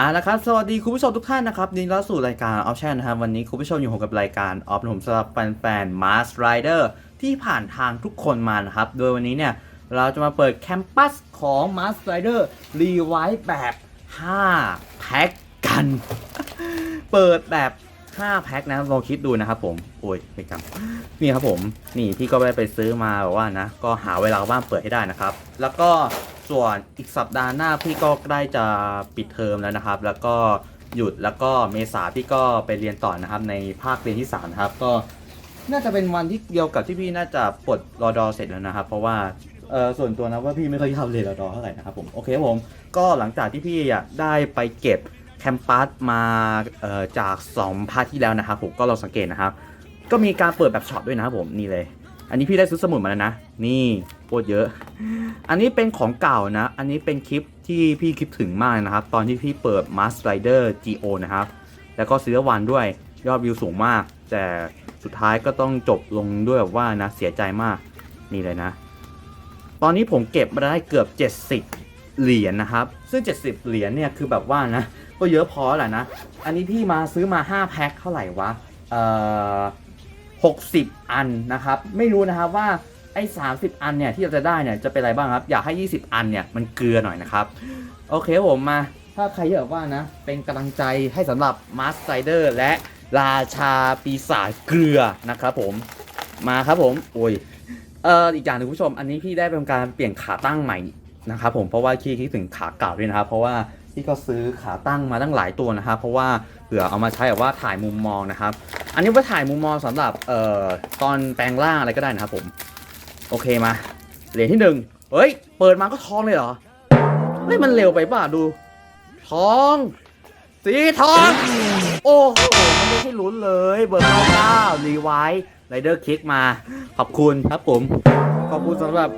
อ่านะครับ สวัสดีคุณผู้ชมทุกท่านนะครับยินดีต้อนรับสู่รายการออฟชั่นนะครับ วันนี้คุณผู้ชมอยู่กับรายการออฟผมสำหรับแฟนๆ Mars Rider ที่ผ่านทางทุกคนมานะครับ โดยวันนี้เนี่ย เราจะมาเปิดแคมปัสของ Mars Rider Revive แบบ 5 แพ็กกัน เปิดแบบ 5 แพ็คนะลองคิดดูนะครับผมโอ้ยไม่กำนี่ครับผม นี่พี่ก็ไปไปซื้อมาแบบว่านะ ก็หาเวลาว่างเปิดให้ได้นะครับ แล้วก็ ส่วนอีกสัปดาห์หน้าพี่ก็ใกล้จะปิดเทอมแล้วนะครับ แล้วก็หยุดแล้วก็เมษาพี่ก็ไปเรียนต่อนะครับ ในภาคเรียนที่3นะครับ ก็น่าจะเป็นวันที่เดียวกับที่พี่น่าจะปลดรอดอเสร็จแล้วนะครับ เพราะว่าเออส่วนตัวนะว่าพี่ไม่เคยเข้าเรียนรอดอเท่าไหร่นะครับผมโอเคผมก็หลังจากที่พี่อะได้ไปเก็บแคมปัสมาเอ่อจาก2พาร์ทที่แล้วนะครับผมก็ลองสังเกตนะครับ ก็มีการเปิดแบบช็อตด้วยนะครับผมนี่เลย อันนี้พี่ได้ซื้อสมุดมาแล้วนะ นี่โคตรเยอะ อันนี้เป็นของเก่านะ อันนี้เป็นคลิปที่พี่คิดถึงมากนะครับ ตอนที่พี่เปิด m a s t Rider GO นะครับ แล้วก็ซีรีส์วันด้วยยอดวิวสูงมาก แต่สุดท้ายก็ต้องจบลงด้วยแบบว่านะเสียใจมากนี่เลยนะ ตอนนี้ผมเก็บมาได้เกือบ 70 เหรียญนะครับ ซึ่ง 70 เหรียญเนี่ยคือแบบว่านะ ก็เยอะพอแหละนะ อันนี้พี่มาซื้อมา 5 แพ็คเท่าไหร่วะ เอ่อ 60 อันนะครับ ไม่รู้นะครับว่าไอ้ 30 อันเนี่ยที่เราจะได้เนี่ยจะเป็นอะไรบ้างครับ อยากให้ 20 อันเนี่ยมันเกลือหน่อยนะครับ โอเคผมมา ถ้าใครอยากว่านะ เป็นกำลังใจให้สำหรับ Mask Rider และราชาปีศาจเกลือนะครับผม มาครับผม โอ้ย เอ่ออีกอย่างหนึงคุณผู้ชม อันนี้พี่ได้เป็นการเปลี่ยนขาตั้งใหม่นะครับผม เพราะว่าพี่คิดถึงขาเก่าด้วยนะครับ เพราะว่าพี่ก็ซื้อขาตั้งมาตั้งหลายตัวนะครับ เพราะว่าเผื่อเอามาใช้แบบว่าถ่ายมุมมองนะครับ อันนี้ไว้ถ่ายมุมมองสำหรับเอ่อตอนแปลงร่างอะไรก็ได้นะครับผม โอเคมา เหรียญที่หนึ่งเฮ้ย เปิดมาก็ทองเลยเหรอเฮ้ยมันเร็วไปป่ะดู ทอง สีทอง โอ้โหมันไม่ให้ลุ้นเลย เบอร์เก้าเก้ารีไวท์ไรเดอร์คิกมา ขอบคุณครับผม ขอบคุณสำหรับ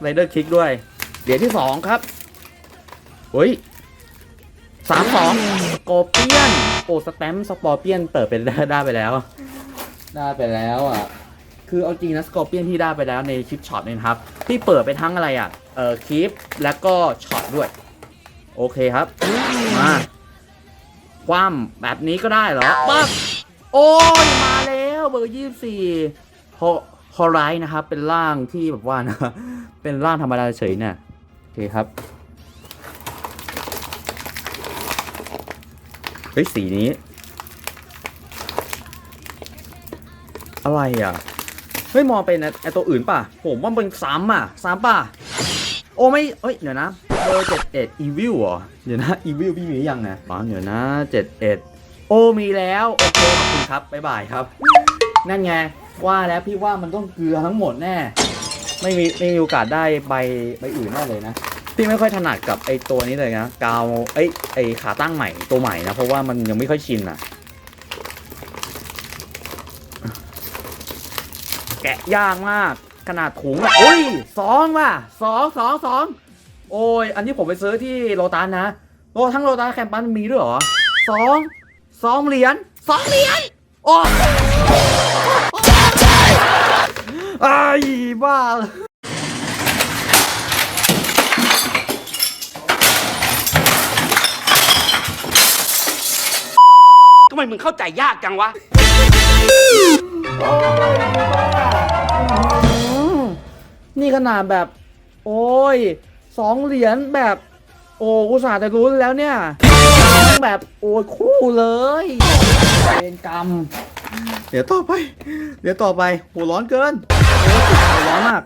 ไรเดอร์คิกด้วย เหรียญที่สองครับเฮ้ยสามสองสกเปียน โอ้สแตมป์สปอร์เปียนเปิดเป็นได้ไปแล้ว ได้ไปแล้วอะ คือเอาจริงนะสกอร์เปียนที่ได้ไปแล้วในคลิปช็อตเนี่ยครับ ที่เปิดไปทั้งอะไรอะ เออคลิปแล้วก็ช็อตด้วย โอเคครับ มาคว่ำแบบนี้ก็ได้เหรอปั๊บโอ้ยมาแล้วเบอร์ยี่สี่ฮอฮอไรนะครับ เป็นร่างที่แบบว่านะ เป็นร่างธรรมดาเฉยเนี่ยโอเคครับ ฮ้ยสีนี้ อะไรอะ เฮ้ยมองเป็นไอตัวอื่นป่ะ ผมว่ามันซ้ำอะซ้ำป่ะ โอ้ไม่เอ้ยเดี๋ยวนะเบอร์เจ็ดเอ็ดอีวิลเหรอ เดี๋ยวนะอีวิลพี่มียังไงอ๋อเดี๋ยวนะเจ็ดเอ็ดโอ้มีแล้ว โอเคขอบคุณครับ บ๊ายบายครับ นั่นไง ว่าแล้วพี่ว่ามันต้องเกลือทั้งหมดแน่ ไม่มีไม่มีโอกาสได้ใบใบอื่นแน่เลยนะ พี่ไม่ค่อยถนัดกับไอตัวนี้เลยนะกาวเอ้ยไอขาตั้งใหม่ตัวใหม่นะเพราะว่ามันยังไม่ค่อยชินอะ แกะยากมากขนาดถุงอะอุ้ยสองว่ะสองสองสองโอ้ย อันนี้ผมไปซื้อที่โลตัสนะโลทั้งโลตัสแคมปัสมีด้วยเหรอสองสองเหรียญสองเหรียญโอ้ไอ้บ้า ไมมึงเข้าใจยากจังวะนี่ขนาดแบบ โอ้ยสองเหรียญแบบ โอ้อุตส่าห์จะรู้แล้วเนี่ยแบบ โอ้ยคู่เลยเวรกรรมเดี๋ยวต่อไป เดี๋ยวต่อไป หัวร้อนเกินโอ้หัวร้อนมาก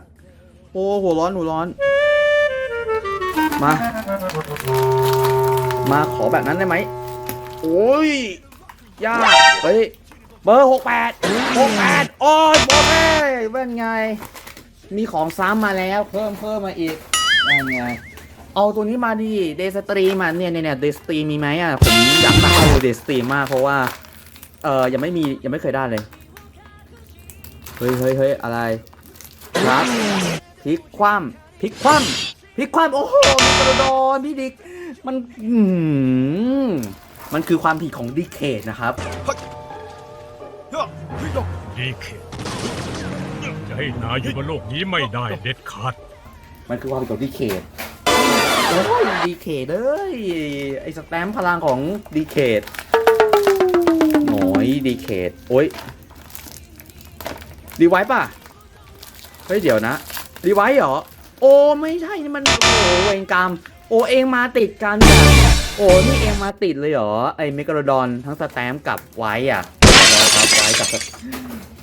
โอ้หัวร้อนหัวร้อน มา มาขอแบบนั้นได้ไหม โอ้ย ยากเฮ้ยเบอร์หกแปดหกแปดโอ้ยโบเบ้เป็นไง มีของซ้ำมาแล้ว เพิ่มเพิ่มมาอีกนั่นไงเอาตัวนี้มาดิเดสตรีมาเนี่ยเนี่ยเดสตรีมีไหมอะผมอยากได้เดสตรีมากเพราะว่า เออยังไม่มียังไม่เคยได้เลยเฮ้ยเฮ้ยเฮ้ยอะไรครับพลิกคว่ำพลิกคว่ำพลิกคว่ำโอ้โหมีกระโดดพี่ดิกมันอืม มันคือความผิดของดิเคทนะครับดีเคจะให้นายอยู่บนโลกนี้ไม่ได้เด็ดขาด มันคือความผิดของดิเคทโอ้ยดีเคทเอ้ยไอสแตมป์พลังของดีเคทหน่อยดีเคทโอ้ยรีไวท์ป่ะ เฮ้ย เดี๋ยวนะรีไวท์เหรอ โอ้ไม่ใช่นี่มันโอ้โหเวรกรรมโอเองมาติดกันอะ โอ้นี่เองมาติดเลยเหรอ ไอเมกาโลดอนทั้งสแตมป์กับไวท์อะครับไวท์กับส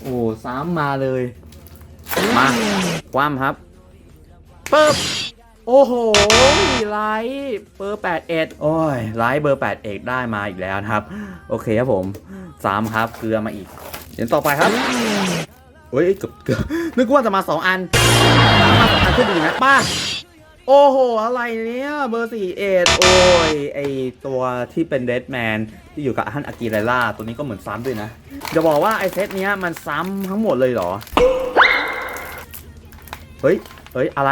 โอ้ซ้ำมาเลย มาความครับปึ๊บโอ้โหไลท์เบอร์81 โอ้ยไลท์เบอร์8เอกได้มาอีกแล้วนะครับ โอเคครับผมสามครับเกลือมาอีกเดี๋ยวต่อไปครับเฮ้ยเกือบเกือบนึกว่าจะมา2อันมาสองอันขึ้นดีนะป้า โอ้โห อะไรเนี่ยเบอร์4เอ็ดโอ้ย ไอตัวที่เป็นเดดแมนที่อยู่กับฮันอากิไรล่า ตัวนี้ก็เหมือนซ้ำด้วยนะจะบอกว่าไอเซตเนี้ยมันซ้ำทั้งหมดเลยเหรอ เฮ้ย เฮ้ย อะไร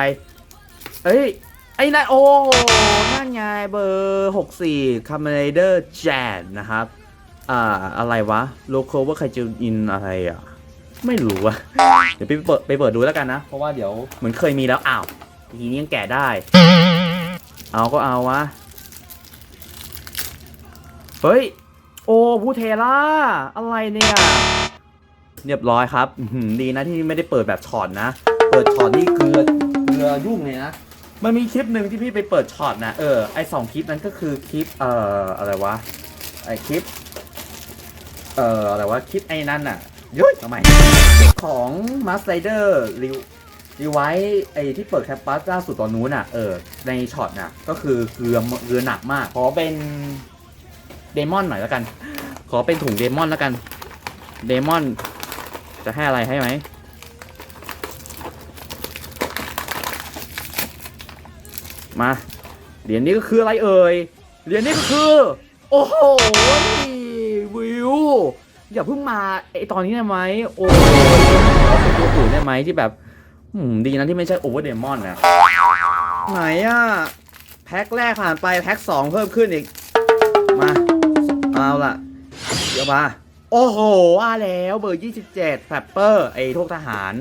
เอ้ย ไอ้นายโอ้นั่นไงเบอร์64 c a m e r a d e r j a n นะครับ อ่า อะไรวะโลโ a ว่าใครจะอินอะไรอะ ไม่รู้อะเดี๋ยวไปเปิดไปเปิดดูแล้วกันนะ เพราะว่าเดี๋ยวเหมือนเคยมีแล้วอ้าว ทีนี้ยังแกะได้ เอาก็เอาวะ เฮ้ย โอ้พูเทล่า อะไรเนี่ย เรียบร้อยครับดีนะที่ไม่ได้เปิดแบบช็อตนะ เปิดช็อตนี่เกลือเกลือยุ่งเลยนะมันมีคลิปหนึ่งที่พี่ไปเปิดช็อตนะเออไอสองคลิปนั้นก็คือคลิปเอ่ออะไรวะไอคลิปเอ่ออะไรวะคลิปไอ้นั่นน่ะยุ้ยทำไมของ m a s t Rider รีรี ไว้ไอที่เปิดแคปปัสล่าสุดตอนนู้นน่ะเออในช็อตน่ะก็คือเกลือเกลือหนักมาก ขอเป็นเดมอนหน่อยแล้วกัน ขอเป็นถุงเดมอนแล้วกัน เดมอน จะให้อะไรให้ไหมมาเหรียญนี้ก็คืออะไรเอ่ยเหรียญนี้ก็คือ โอ้โหวิวอย่าเพิ่งมาไอตอนนี้ได้ไหมโอ้ยเอเป็นตัวอื่นได้ไหมที่แบบ อืมดีนะที่ไม่ใช่โอเวอร์เดมอนนะไหนอะแพ็คแรกผ่านไปแพ็คสองเพิ่มขึ้นอีก มา เอาล่ะ เดี๋ยวมาโอ้โหอ่าแล้วเบอร์27แฟปเปอร์ไอ้พวกทหาร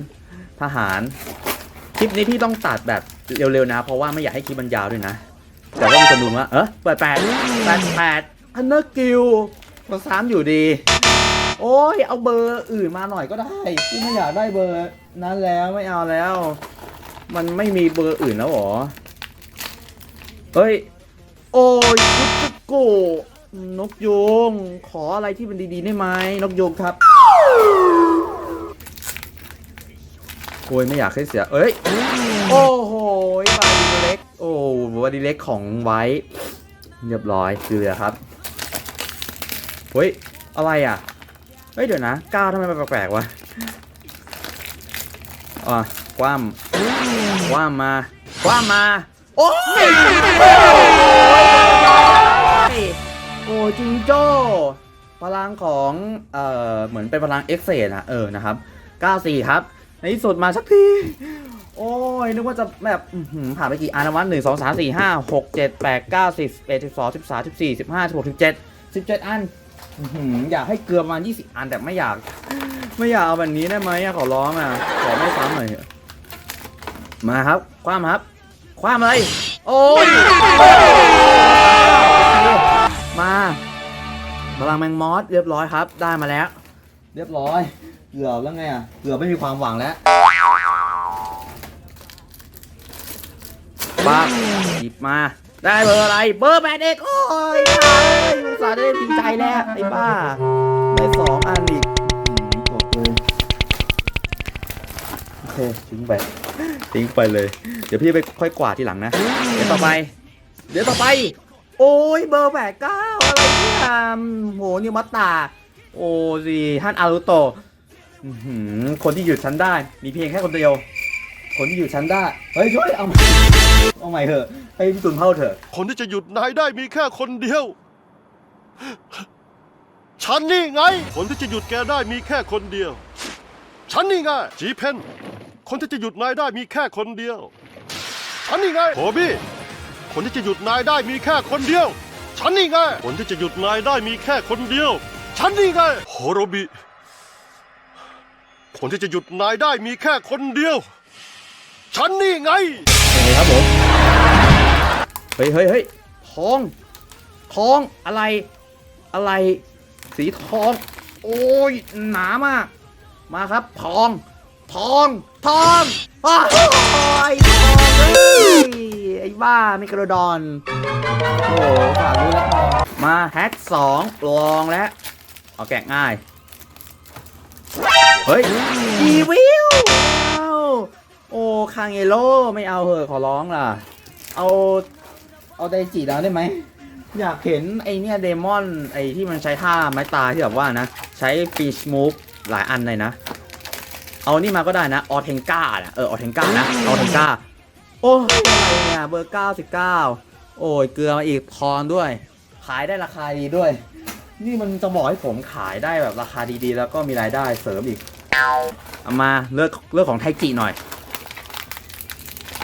ทหาร คลิปนี้พี่ต้องตัดแบบเร็วๆนะ เพราะว่าไม่อยากให้คลิปมันยาวด้วยนะ แต่ว่ามีคนดูว่าเออเปิดแปดแปดแปดอันเนอร์กิลมันซ้ำอยู่ดี โอ้ย เอาเบอร์อื่นมาหน่อยก็ได้ พี่ไม่อยากได้เบอร์ นั้นแล้วไม่เอาแล้ว มันไม่มีเบอร์อื่นแล้วหรอ เฮ้ย โอ้ยคุดจุโกนกยูงขออะไรที่มันดีๆได้ไหมนกยูงครับโอ้ยไม่อยากให้เสีย เอ้ย โอ้โหบาดีเล็ก โอ้บาดีเล็กของไว้ เรียบร้อยเกลือครับเฮ้ย อะไรอะ เฮ้ยเดี๋ยวนะก้าวทำไมมันแปลกๆวะ อะคว่ำคว่ำมาคว่ำมา โอ้ยโอ้จิงโจ้พลังของเอ่อเหมือนเป็นพลังเอ็กเซนอะเออนะครับ94ครับ ในที่สุดมาสักที โอ้ย นึกว่าจะแบบอื้อหือผ่านไปกี่อันนะวันหนึ่งสองสามสี่ห้าหกเจ็ดแปดเก้าสิบเอ็ดสิบสองสิบสามสิบสี่สิบห้าสิบหกสิบเจ็ดสิบเจ็ดอันอื้อหืออยากให้เกลือประมายี่สิบอันแต่ไม่อยาก ไม่อยากเอาแบบนี้ได้ไหมอะขอร้องอะ ขอไม่ซ้ำหน่อยมาครับ คว้ามครับ คว้ามอะไร โอ้ย มาพลังแมงมอสเรียบร้อยครับ ได้มาแล้ว เรียบร้อย เกือบแล้วไงอะ เกือบไม่มีความหวังแล้วปั๊บหยิบมา ได้เบอร์อะไร เบอร์แปดเอกโอ้ยตายเลยอุตส่าห์ได้ดีใจแล้วไอ้บ้า ได้สองอันอีก เคทิ้งไปทิ้งไปเลย เดี๋ยวพี่ไปค่อยกวาดทีหลังนะ เดี๋ยวต่อไป เดี๋ยวต่อไป โอ้ยเบอร์แปดเก้าอะไรเนี่ยโหนิวมัตตา โอ้สิท่านอารุโตะอื้อหือคนที่หยุดฉันได้ มีเพียงแค่คนเดียว คนที่หยุดฉันได้ เฮ้ยช่วยเอาใหม่เอาใหม่เถอะ ให้พี่ตุนเท่าเถอะ คนที่จะหยุดนายได้มีแค่คนเดียว ฉันนี่ไง คนที่จะหยุดแกได้มีแค่คนเดียว ฉันนี่ไงจีเพน คนที่จะหยุดนายได้มีแค่คนเดียว ฉันนี่ไงโฮบี้ คนที่จะหยุดนายได้มีแค่คนเดียว ฉันนี่ไง คนที่จะหยุดนายได้มีแค่คนเดียว ฉันนี่ไงโฮโรบิ คนที่จะหยุดนายได้มีแค่คนเดียว ฉันนี่ไงโอเคครับผม เฮ้ยเฮ้ยเฮ้ยทอง ทอง อะไร อะไร สีทอง โอ้ย หนามาก มาครับ ทอง ทองทองอ้าวโอ้ยทองเลยไอ้บ้าไมิกรดอนโอ้โหฝากรู้แล้วทองมาแฮกสองลองแล้วเอาแกะง่าย เฮ้ยอีวิวโอ้คางเอโลไม่เอาเหอะขอร้องล่ะ เอาเอาไดจิแล้วได้ไหมอยากเห็นไอเนี่ยเดมอนไอที่มันใช้ท่าไม้ตาที่แบบว่านะ ใช้ฟีชมูฟหลายอันเลยนะ เอานี่มาก็ได้นะ ออเทงก้านะเออออเทงก้านะออเทงก้าโอ้ยอะไรเนี่ยเบอร์เก้าสิบเก้าโอ้ยเกลือมาอีกทอนด้วย ขายได้ราคาดีด้วย นี่มันจะบอกให้ผมขายได้แบบราคาดีๆ แล้วก็มีรายได้เสริมอีกเอามาเลือกเลือกของไทจิหน่อย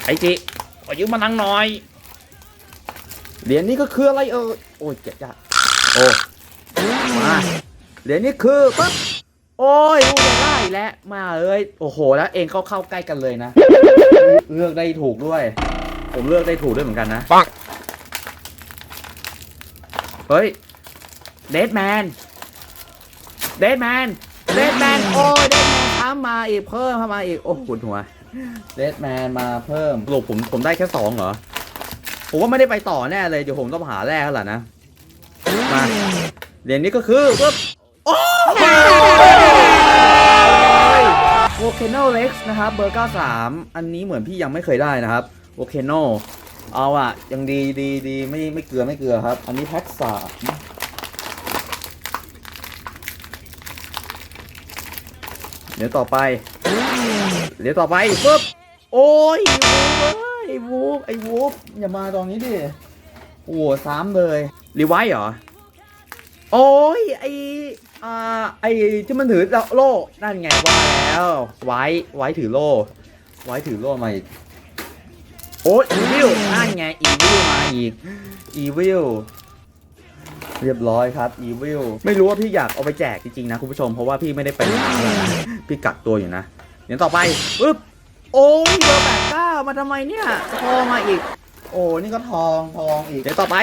ไทจิขอยืมมานังหน่อยเหรียญนี้ก็คืออะไรเออโอ้ยเจ็บยากโอ้มาเหรียญนี้คือปั๊บ โอ้ยรู้จะได้แล้วมาเอ้ยโอ้โห แล้วเองเข้าเข้าใกล้กันเลยนะ เลือกได้ถูกด้วย ผมเลือกได้ถูกด้วยเหมือนกันนะปังเฮ้ยเดดแมนเดดแมนเดดแมนโอ้ยเดดแมนทำมาอีกเพิ่มเข้ามาอีกโอ้ปวดหัวเดดแมนมาเพิ่มสรุปผมผมได้แค่สองเหรอผมว่าไม่ได้ไปต่อแน่เลยเดี๋ยวผมต้องหาแรกแล้วล่ะนะมาเหรียญนี้ก็คือปึ๊บ โอ้ยโวเคโนเล็กซ์นะครับเบอร์ 93 อันนี้เหมือนพี่ยังไม่เคยได้นะครับโวเคโนเอาอะยังดีดีดีไม่ไม่เกลือไม่เกลือครับ อันนี้แพ็คสามเดี๋ยวต่อไป เดี๋ยวต่อไปปึ๊บโอ้ยไอ้วูฟไอ้วูฟอย่ามาตรงนี้ดิโอ้โหซ้ำเลยรีไวท์เหรอ โอ้ยไอ อ่าไอที่มันถือโล่นั่นไงว่าแล้ว ไว้ไว้ถือโล่ ไว้ถือโล่มาอีกโอ้ยอีวิลนั่นไงอีวิลมาอีกอีวิลเรียบร้อยครับอีวิลไม่รู้ว่าพี่อยากเอาไปแจกจริงๆนะคุณผู้ชมเพราะว่าพี่ไม่ได้ไปหนพี่กักตัวอยู่นะเดี๋ยวต่อไปปึ๊บโอ้ยเบอร์แปดเก้ามาทำไมเนี่ยทองมาอีก โอ้นี่ก็ทองทองอีกเดี๋ยวต่อไป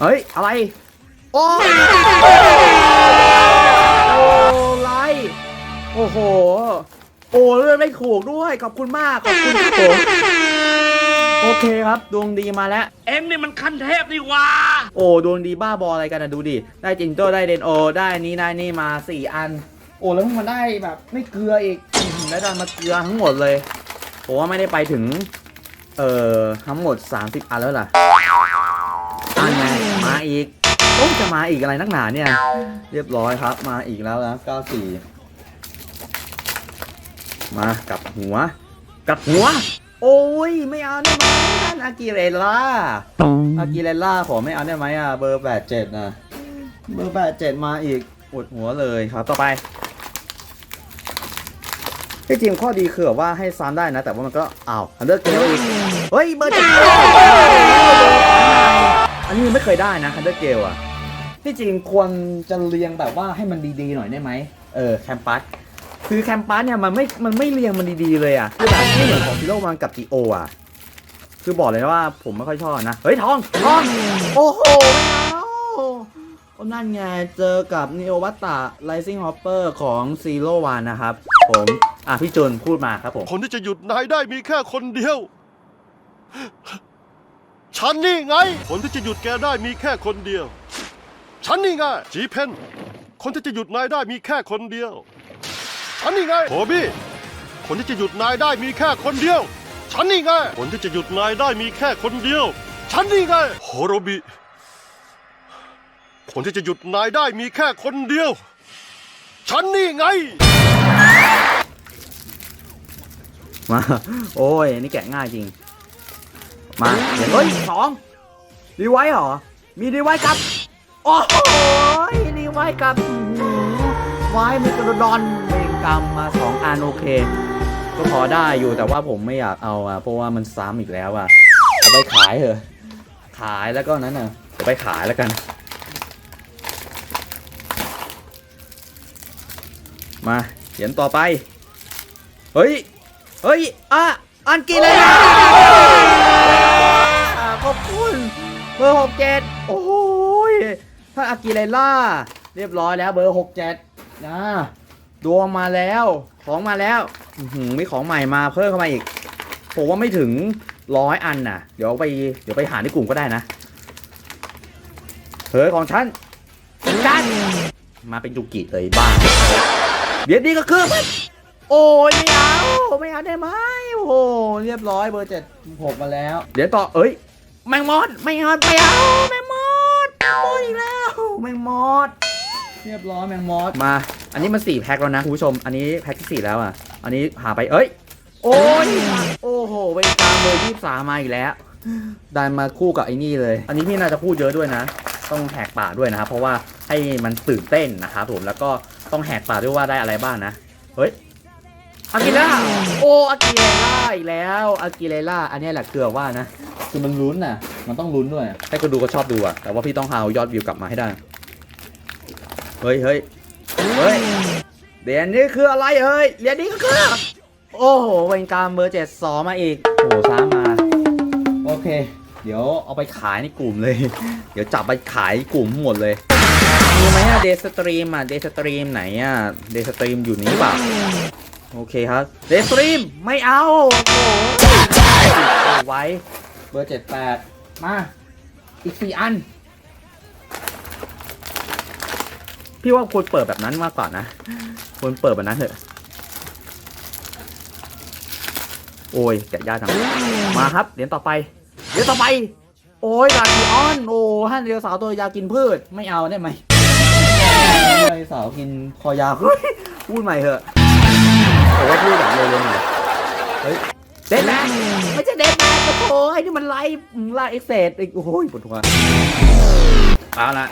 เฮ้ย อะไร โอ้ยโอ้ไลท์โอ้โห โอ้เลือดไม่ถูกด้วย ขอบคุณมาก ขอบคุณครับผม โอเคครับ ดวงดีมาแล้ว เอ็งนี่มันขั้นเทพนี่หว่า โอ้ดวงดีบ้าบออะไรกันนะดูดิ ได้จิงโจ้ได้เดนโอ ได้นี้ได้นี่มาสี่อัน โอ้แล้วมันได้แบบไม่เกลืออีกอื้อหือแล้วดันมาเกลือทั้งหมดเลยผมว่าไม่ได้ไปถึง เอ่อทั้งหมด 30 อันแล้วล่ะอันไงมา อีกโอ้จะมาอีกอะไรนักหนาเนี่ย เรียบร้อยครับ มาอีกแล้วนะ94 มากลับหัวกลับหัว โอ้ยไม่เอาได้ไหมนั่นอากิเรล่าอากิเลล่าขอไม่เอาได้ไหมอะเบอร์แปดเจ็ดนะเบอร์แปดเจ็ดมาอีกปวดหัวเลยครับ ต่อไปที่จริงข้อดีคือแบบว่าให้ซ้ำได้นะ แต่ว่ามันก็อ้าวอันเดอร์เกลอีกเฮ้ยเบอร์เจ็ด อันนี้ยังไม่เคยได้นะคันเดอร์เกลอะที่จริงควรจะเรียงแบบว่าให้มันดีๆหน่อยได้ไหมเออแคมปัสคือแคมปัสเนี่ยมันไม่มันไม่เรียงมันดีๆเลยอะคือแบบไม่เหมือนของซิโร่มันกับจีโออะคือบอกเลยนะว่าผมไม่ค่อยชอบนะ เฮ้ยทองทองโอ้โหไม่เอาโอ้นั่นไงเจอกับนิโอวัตตา Rising Hopper ของซีโร่วันนะครับ ผม อะพี่จุนพูดมาครับผม คนที่จะหยุดนายได้มีแค่คนเดียว ฉันนี่ไง คนที่จะหยุดแกได้มีแค่คนเดียว ฉันนี่ไง จีเพน คนที่จะหยุดนายได้มีแค่คนเดียว ฉันนี่ไงโฮบี้ คนที่จะหยุดนายได้มีแค่คนเดียว ฉันนี่ไง คนที่จะหยุดนายได้มีแค่คนเดียว ฉันนี่ไงโฮโรบิ คนที่จะหยุดนายได้มีแค่คนเดียว ฉันนี่ไง มา โอ้ยอันนี่แกะง่ายจริง มาเฮ้ยสองรีไวท์เหรอ มีรีไวท์กับ โอ้โหรีไวท์กับไว้มีกระดอนเบงกรรมมาสองอันโอเค ก็พอได้อยู่แต่ว่าผมไม่อยากเอาอะเพราะว่ามันซ้ำอีกแล้วอะเอาไปขายเถอะขายแล้วก็นั้นน่ะเอาไปขายแล้วกัน มาเหรียญต่อไป เฮ้ย เฮ้ย อะ อันกินเลย เบอร์หกเจ็ดโอ้ยท่านอากิเลล่า เรียบร้อยแล้วเบอร์หกเจ็ดนะดวงมาแล้ว ของมาแล้วหือมีของใหม่มาเพิ่มเข้ามาอีก ผมว่าไม่ถึงร้อยอันน่ะ เดี๋ยวไป เดี๋ยวไปหาในกลุ่มก็ได้นะเฮ้ยของฉันกันมาเป็นจุกิเลยบ้างเดี๋ยวนี้ก็คือโอ้ยไม่เอาไม่เอาได้ไหมโอ้โหเรียบร้อยเบอร์เจ็ดหกมาแล้ว เดี๋ยวต่อเอ้ย แมงมอดไม่เอาไม่เอาแมงมอดแมงมอดอีกแล้วแมงมอดเรียบร้อยแมงมอดมา อันนี้มันสี่แพ็คแล้วนะคุณผู้ชม อันนี้แพ็คที่สี่แล้วอะ อันนี้หาไปเอ้ย โอ้ยโอ้โหไปตามเบอร์ยี่สามมาอีกแล้วดันมาคู่กับไอ้นี่เลย อันนี้พี่น่าจะพูดเยอะด้วยนะ ต้องแหกปากด้วยนะครับเพราะว่าให้มันตื่นเต้นนะครับผมแล้วก็ต้องแหกปากด้วยว่าได้อะไรบ้างนะเฮ้ยอากิล่าโออากิเลล่าอีกแล้วอากิเลล่าอันเนี้ยแหละเกือบว่านะ คือมันลุ้นน่ะ มันต้องลุ้นด้วยให้คนดูก็ชอบดูอะแต่ว่าพี่ต้องหายอดวิวกลับมาให้ได้ เฮ้ยเฮ้ยเฮ้ยเหรียญนี้คืออะไรเฮ้ยเหรียญนี้ก็คือ โอ้โหเป็นการเบอร์เจ็ดสองมาอีก โอ้โหซ้ำมา โอเค เดี๋ยวเอาไปขายในกลุ่มเลย เดี๋ยวจับไปขายกลุ่มหมดเลย มีไหมอะเดสตรีมอะเดสตรีมไหนอะเดสตรีมอยู่นี้เปล่าโอเคครับเดสตรีมไม่เอา โอ้โหไว้ บอร์เจ็ดแปดมา อีกสี่อัน พี่ว่าควรเปิดแบบนั้นมากกว่านะควรเปิดแบบนั้นเถอะ โอ้ยแกะยากจังมาครับเหรียญต่อไปเหรียญต่อไป โอ้ยลาคิออน โอ้ฮันเดียวสาวตัวยากินพืชไม่เอาได้ไหมไม่สาวกินคอยาวเฮ้ยพูดใหม่เถอะโอ้ว่าพูดแบบเร็วๆหน่อยเฮ้ย เดนแมนไม่ใช่เดนแมนโอ้โหไอ้นี่มันไล่ไล่เอ็กเซดอีกโอ้โหปวดหัวเอาละ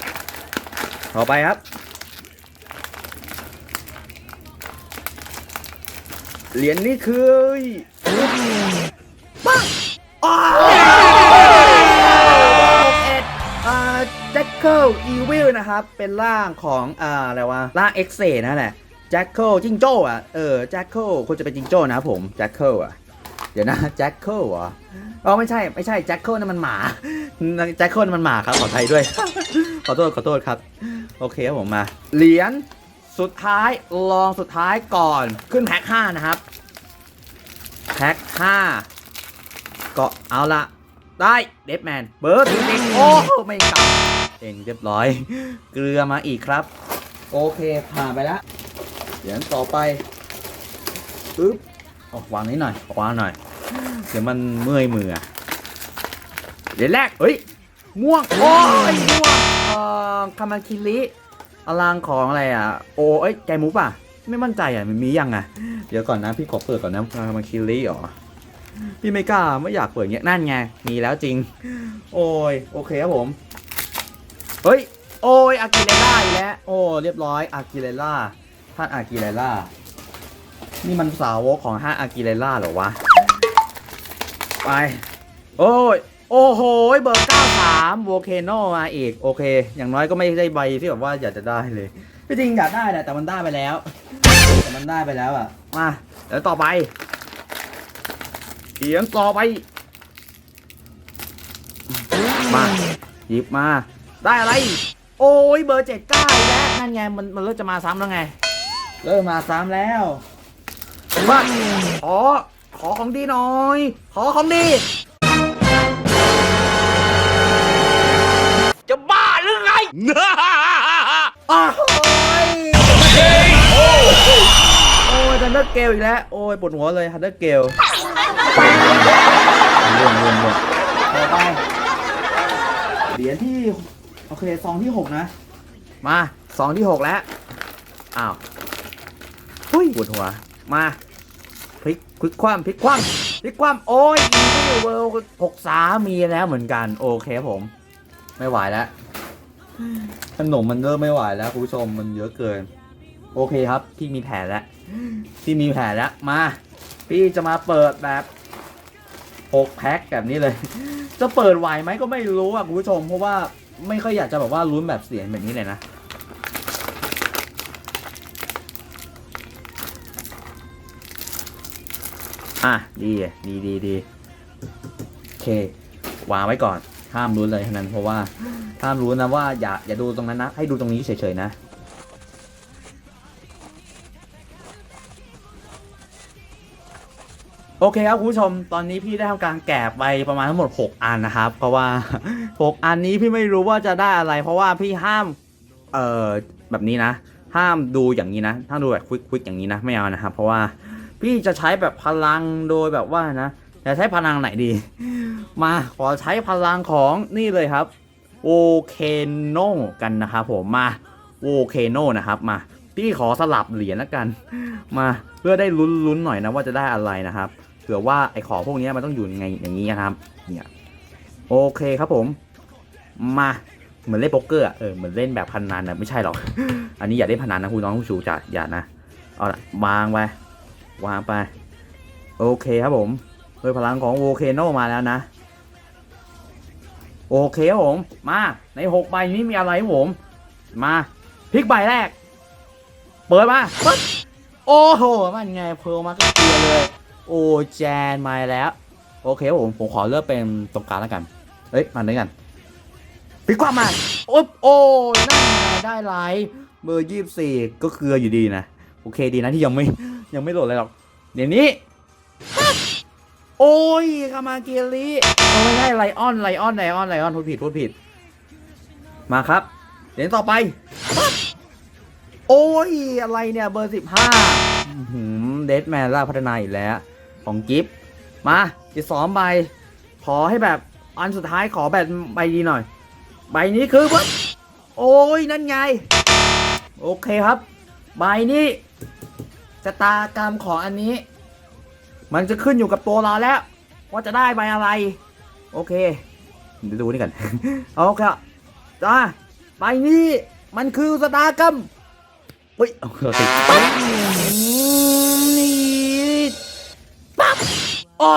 ต่อไปครับ เหรียญนี่คือปังอ้าวเอ็ดอ่าแจ็คเกิลอีวิลนะครับ เป็นร่างของอ่าอะไรวะร่างเอ็กเซดนั่นแหละแจ็คเกิลจิงโจ้อะเออแจ็คเกิลควรจะเป็นจิงโจ้นะครับผมแจ็คเกิลอะ เดี๋ยวนะแจ็คเกิลเหรออ๋อไม่ใช่ไม่ใช่แจ็คเกิลนั่นมันหมาแจ็คเกิลนั่นมันหมาครับขอไทยด้วย ขอโทษขอโทษครับ โอเคครับผมมา เหรียญสุดท้ายลองสุดท้ายก่อนขึ้นแพ็คห้านะครับแพ็คห้าก็เอาละได้เดฟแมนเบอร์ดโอ้ไม่กลับเองเรียบร้อย เกลือมาอีกครับ โอเคผ่านไปแล้วเหรียญต่อไปปึ๊บ ออกวางนิดหน่อยวางหน่อย เดี๋ยวมันเมื่อยมืออะเหรียญแรกเฮ้ยม่วงโอ้ยม่วงเอ่อคามาคิริอลังของอะไรอะ โอ้เอ้ยใจมูป่ะ ไม่มั่นใจอะมันมียังอะ เดี๋ยวก่อนนะพี่ขอเปิดก่อนนะคามาคิริเหรอพี่ไม่กล้าไม่อยากเปิดเงี้ยนั่นไงมีแล้วจริง โอ้ยโอเคครับผมเฮ้ยโอ้ยอากิเลล่าอีกแล้วโอ้เรียบร้อยอากิเลล่าท่านอากิเลล่า นี่มันสาวกของห้างอากิเลล่าเหรอวะ ไป โอ้ย โอ้โห เบอร์93โวเคโนมาอีก โอเค อย่างน้อยก็ไม่ได้ใบที่แบบว่าอยากจะได้เลยที่จริงอยากได้แหละแต่มันได้ไปแล้ว แต่มันได้ไปแล้วอะ มาแล้วต่อไปเขียนต่อไป มา หยิบมา ได้อะไร โอ้ยเบอร์เจ็ดเก้าแล้ว นั่นไง มันมันเริ่มจะมาซ้ำแล้วไง เริ่มมาซ้ำแล้ว มาขอขอของดีหน่อย ขอของดี จะบ้าหรือไง อ้าวโอ้ยโอ้ยทันเดอร์เกลอีกแล้ว โอ้ยปวดหัวเลยทันเดอร์เกลรวมรวมรวมต่อไปเหรียญที่ โอเคซองที่หกนะ มาซองที่หกแล้ว อ้าวหุ้ยปวดหัว มา พลิกพลิกคว่ำพลิกคว่ำพลิกคว่ำโอ้ยมีไม่อยู่เบอร์หกสามมีแล้วเหมือนกัน โอเคครับผม ไม่ไหวแล้วขนมมันเริ่มไม่ไหวแล้วคุณผู้ชมมันเยอะเกิน โอเคครับ พี่มีแผนแล้วพี่มีแผนแล้วมา พี่จะมาเปิดแบบ6แพ็คแบบนี้เลย จะเปิดไหวไหมก็ไม่รู้อะคุณผู้ชมเพราะว่าไม่ค่อยอยากจะแบบว่าลุ้นแบบเสียงแบบนี้เลยนะ อะดีดีดีดีโอเควางไว้ก่อนห้ามรู้เลยทั้งนั้นเพราะว่าห้ามรู้นะว่าอย่าอย่าดูตรงนั้นนะ ให้ดูตรงนี้เฉยๆนะโอเคครับคุณผู้ชมตอนนี้พี่ได้ทำการแกะไปประมาณทั้งหมด 6 อันนะครับ เพราะว่า 6 อันนี้พี่ไม่รู้ว่าจะได้อะไร เพราะว่าพี่ห้ามเอ่อแบบนี้นะ ห้ามดูอย่างนี้นะถ้าดูแบบควิกๆอย่างนี้นะไม่เอานะครับเพราะว่า พี่จะใช้แบบพลังโดยแบบว่านะจะใช้พลังไหนดี มาขอใช้พลังของนี่เลยครับโอเคโนกันนะครับผมมาโอเคโนนะครับมาพี่ขอสลับเหรียญแล้วกัน มาเพื่อได้ลุ้นๆหน่อยนะว่าจะได้อะไรนะครับเผื่อว่าไอ้ของพวกนี้มันต้องอยู่ไงอย่างนี้นะครับ เนี่ยโอเคครับผม มาเหมือนเล่นโป๊กเกอร์อะเออเหมือนเล่นแบบพนันนะไม่ใช่หรอก อันนี้อย่าเล่นพนันนะคุณน้องคุณชูจะอย่านะเอาละวางไป วางไป โอเคครับผมโดยพลังของโวเคโนมาแล้วนะ โอเคครับผม มาในหกใบนี้มีอะไรผม มาพลิกใบแรก เปิดมาปึ๊บโอ้โห มันไงเพร์ลมาก็เกลือเลย โอ้แจนมาแล้ว โอเคครับผม ผมขอเลือกเป็นตรงกลางแล้วกัน เอ้ยมาด้วยกันพลิกความมาโอ้โอ้ยนั่นไงได้ไลท์เบอร์ยี่สี่ก็เกลืออยู่ดีนะ โอเคดีนะที่ยังไม่ยังไม่โหลดอะไรหรอก เดี๋ยวนี้ปั๊บโอ้ยคามาเกลิโอ้ไม่ได้ไลออนไลออนไลออนไลออนพูดผิดพูดผิด มาครับ เดี๋ยวต่อไปปั๊บโอ้ยอะไรเนี่ยเบอร์สิบห้าเดดแมนล่าพัฒนาอีกแล้ว ของกิฟมาอีกสองใบ ขอให้แบบอันสุดท้ายขอแบบใบดีหน่อย ใบนี้คือปั๊บโอ้ยนั่นไง โอเคครับ ใบนี้ ชะตากรรมของอันนี้ มันจะขึ้นอยู่กับตัวเราแล้ว ว่าจะได้ใบอะไร โอเคเดี๋ยวดูนี่กันโอเคจ้าใบนี้มันคือชะตากรรมเฮ้ยเอาเอาติดปั๊บนี่ปั๊บโอ้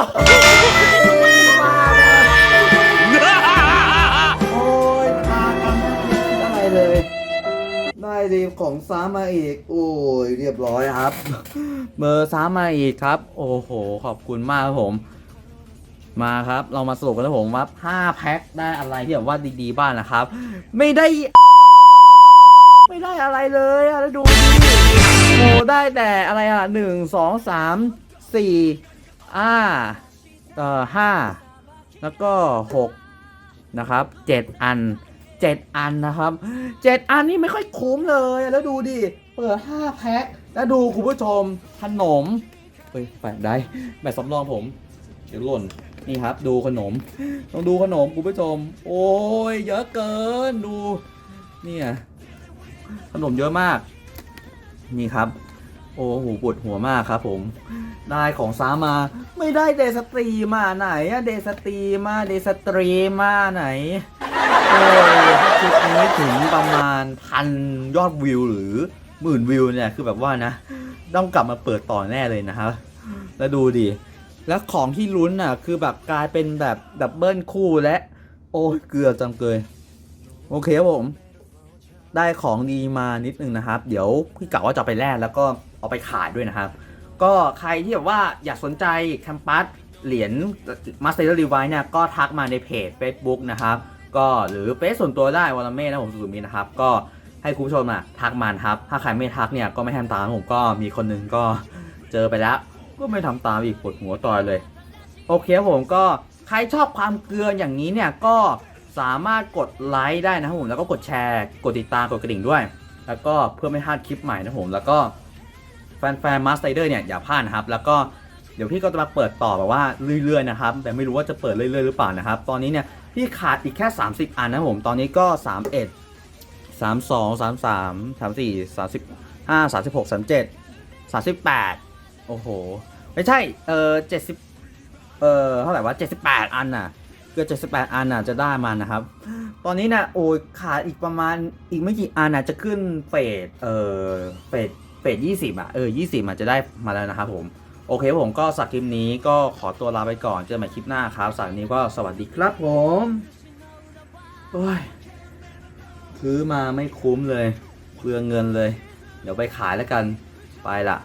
ด้ดีของซ้ำมาอีก โอ้ยเรียบร้อยครับ เบอร์ซ้ำมาอีกครับ โอ้โห ขอบคุณมากครับผม มาครับ เรามาสรุปกันนะผมว่า 5 แพ็คได้อะไรที่แบบว่าดีๆ บ้างนะครับ ไม่ได้ ไม่ได้อะไรเลยอะแล้วดูโอ้ได้แต่อะไรอะหนึ่งสองสามสี่อ่าเอ่อห้าแล้วก็หกนะครับเจ็ดอัน เจ็ดอันนะครับเจ็ดอันนี่ไม่ค่อยคุ้มเลย แล้วดูดิ เปิดห้าแพ็ค แล้วดูคุณผู้ชมขนม เฮ้ยไปได้แบบสำรองผม เดี๋ยวหล่น นี่ครับ ดูขนม ต้องดูขนมคุณผู้ชม โอ้ย เยอะเกิน ดู เนี่ย ขนมเยอะมาก นี่ครับ โอ้โหปวดหัวมากครับผมได้ของซ้ามาไม่ได้เดสตรีมาไหนอะเดสตรีมาเดสตรีมาไหน โอ้ยถ้าคลิปนี้ถึงประมาณพันยอดวิวหรือหมื่นวิวเนี่ยคือแบบว่านะ ต้องกลับมาเปิดต่อแน่เลยนะครับ แล้วดูดิ แล้วของที่ลุ้นอะ คือแบบกลายเป็นแบบดับเบิลคู่และ โอ้ยเกลือจังเกย โอเคครับผม ได้ของดีมานิดนึงนะครับ เดี๋ยวพี่กะว่าจะไปแลกแล้วก็เอาไปขายด้วยนะครับ ก็ใครที่แบบว่าอยากสนใจแคมปัสเหรียญมาสเตอร์รีไวเนี่ยก็ทักมาในเพจ Facebook นะครับ ก็หรือเฟซส่วนตัวได้วอลเม่นะผมสุดมีนะครับ ก็ให้คุณผู้ชมอะทักมานครับ ถ้าใครไม่ทักเนี่ยก็ไม่ทำตามผมก็มีคนนึงก็เจอไปแล้ว ก็ไม่ทำตามอีกปวดหัวต่อยเลย โอเคผมก็ใครชอบความเกลืออย่างนี้เนี่ยก็สามารถกดไลค์ได้นะครับผมแล้วก็กดแชร์ กดติดตามกดกระดิ่งด้วย แล้วก็เพื่อไม่พลาดคลิปใหม่นะผมแล้วก็แฟนๆมาสไตเดอร์เนี่ยอย่าพลาดนะครับ แล้วก็เดี๋ยวพี่ก็จะมาเปิดต่อแบบว่าเรื่อยๆนะครับ แต่ไม่รู้ว่าจะเปิดเรื่อยๆหรือเปล่านะครับ ตอนนี้เนี่ย พี่ขาดอีกแค่ 30 อันนะผม ตอนนี้ก็ 31 32 33 34 35 36 37 38 โอ้โห ไม่ใช่ เออเจ็ดสิบเออเท่าไหร่วะเจ็ดสิบแปดอันน่ะ เกือบเจ็ดสิบแปดอันน่ะ จะได้มานะครับ ตอนนี้นี่ยโอ้ยขาดอีกประมาณอีกไม่กี่อันน่ะ จะขึ้นเฟส เออเฟสเฟสยี่สิบอะ เออยี่สิบอะจะได้มาแล้วนะครับผม โอเคผมก็สักคลิปนี้ก็ขอตัวลาไปก่อนเจอกันใหม่คลิปหน้าครับสักนนี้ก็สวัสดีครับผมโอ้ยซื้อมาไม่คุ้มเลยเปลืองเงินเลย เดี๋ยวไปขายแล้วกันไปละ